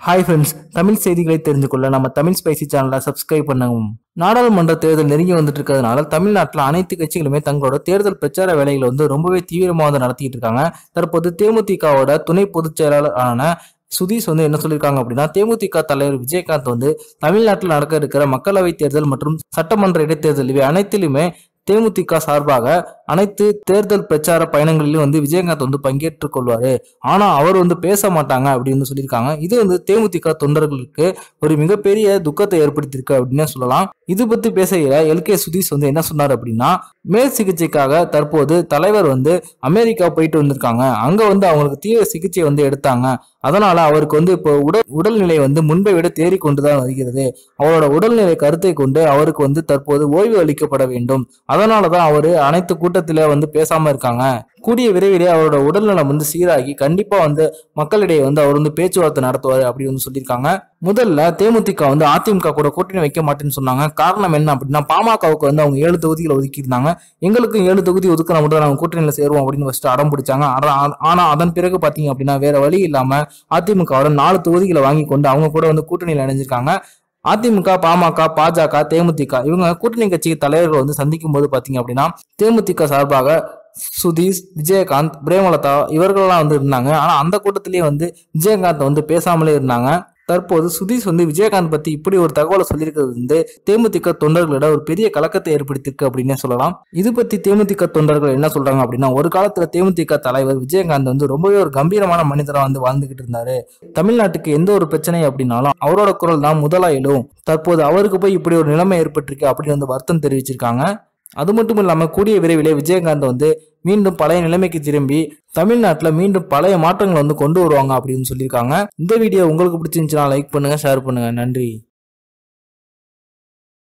Hi friends Tamil செய்திகளை தெரிந்து கொள்ள நம்ம தமிழ் ஸ்பைசி சேனலை சப்ஸ்கிரைப் பண்ணவும். நாடாளுமன்ற தேர்தல் நெருங்கி வந்துட்டு இருக்கிறதுனால தமிழ்நாட்டில் அனைத்து கட்சிகளுமே தங்களோட தேர்தல் பிரச்சார வேலைகளை வந்து ரொம்பவே தீவிரமாக வந்து நடத்திட்டு இருக்காங்க. தற்போது தேமுதிகவோட துணை பொதுச் செயலாளரான சுதீஷ் வந்து என்ன சொல்லியிருக்காங்க அப்படின்னா தேமுதிக தலைவர் விஜயகாந்த் வந்து தமிழ்நாட்டில் நடக்க இருக்கிற மக்களவைத் தேர்தல் மற்றும் சட்டமன்ற இடைத்தேர்தல் இவை அனைத்திலுமே தேமுதிக சார்பாக அனைத்து தேர்தல் பிரச்சார பயணங்களிலும் வந்து விஜயகாந்த் வந்து பங்கேற்றுக் கொள்வாரு. ஆனா அவர் வந்து பேச மாட்டாங்க அப்படின்னு சொல்லியிருக்காங்க. இது வந்து தேமுதிக தொண்டர்களுக்கு ஒரு மிகப்பெரிய துக்கத்தை ஏற்படுத்தியிருக்கு அப்படின்னு சொல்லலாம். இது பத்தி பேசுகிற எல்கே சுதீஷ் வந்து என்ன சொன்னார் அப்படின்னா மேல் சிகிச்சைக்காக தற்போது தலைவர் வந்து அமெரிக்கா போயிட்டு வந்திருக்காங்க. அங்க வந்து அவங்களுக்கு தீவிர சிகிச்சை வந்து எடுத்தாங்க. அதனால அவருக்கு வந்து இப்போ உடல் உடல்நிலை வந்து முன்பை விட தேறி கொண்டுதான் வருகிறது. அவரோட உடல்நிலை கருத்தை கொண்டு அவருக்கு வந்து தற்போது ஓய்வு அளிக்கப்பட வேண்டும். அதனாலதான் அவர் அனைத்து கூட்டத்தில் வந்து பேசாமல் இருக்காங்க. கூடிய விரைவிலே அவரோட உடல்நலம் வந்து சீராகி கண்டிப்பாக வந்து மக்களிடையே வந்து அவர் வந்து பேச்சுவார்த்தை நடத்துவார் அப்படின்னு வந்து சொல்லியிருக்காங்க. முதல்ல தேமுதிக வந்து அதிமுக கூட கூட்டணி வைக்க மாட்டேன்னு சொன்னாங்க. காரணம் என்ன அப்படின்னா பாமகவுக்கு வந்து அவங்க ஏழு தொகுதிகளை ஒதுக்கியிருந்தாங்க. எங்களுக்கும் ஏழு தொகுதி ஒதுக்கினா மட்டும் நாங்கள் கூட்டணியில் சேருவோம் அப்படின்னு ஃபஸ்ட்டு அடம் பிடிச்சாங்க. ஆனால் அதன் பிறகு பார்த்தீங்க அப்படின்னா வேற வழி இல்லாமல் அதிமுகவோட நாலு தொகுதிகளை வாங்கி கொண்டு அவங்க கூட வந்து கூட்டணியில் இணைஞ்சிருக்காங்க. அதிமுக பாமக பாஜக தேமுதிக இவங்க கூட்டணி கட்சி தலைவர்கள் வந்து சந்திக்கும் போது பாத்தீங்க அப்படின்னா தேமுதிக சார்பாக சுதீஷ் விஜயகாந்த் பிரேமலதா இவர்கள்லாம் வந்து இருந்தாங்க. ஆனா அந்த கூட்டத்திலேயே வந்து விஜயகாந்த் வந்து பேசாமலே இருந்தாங்க. தற்போது சுதீஷ் வந்து விஜயகாந்த் பத்தி இப்படி ஒரு தகவலை சொல்லியிருக்கிறது வந்து தேமுதிக தொண்டர்களிடம் ஒரு பெரிய கலக்கத்தை ஏற்படுத்தியிருக்கு அப்படின்னே சொல்லலாம். இது பத்தி தேமுதிக தொண்டர்கள் என்ன சொல்றாங்க அப்படின்னா ஒரு காலத்துல தேமுதிக தலைவர் விஜயகாந்த் வந்து ரொம்பவே ஒரு கம்பீரமான மனிதரா வந்து வாழ்ந்துகிட்டு இருந்தாரு. தமிழ்நாட்டுக்கு எந்த ஒரு பிரச்சனை அப்படின்னாலும் அவரோட குரல் தான் முதலா எழும் தற்போது அவருக்கு போய் இப்படி ஒரு நிலைமை ஏற்பட்டிருக்கு அப்படின்னு வந்து வருத்தம் தெரிவிச்சிருக்காங்க. அது மட்டும் இல்லாம கூடிய விரைவிலே விஜயகாந்த் வந்து மீண்டும் பழைய நிலைமைக்கு திரும்பி தமிழ்நாட்டில் மீண்டும் பழைய மாற்றங்களை வந்து கொண்டு வருவாங்க அப்படின்னு சொல்லியிருக்காங்க. இந்த வீடியோ உங்களுக்கு பிடிச்சிருந்துச்சுன்னா லைக் பண்ணுங்கள் ஷேர் பண்ணுங்கள் நன்றி.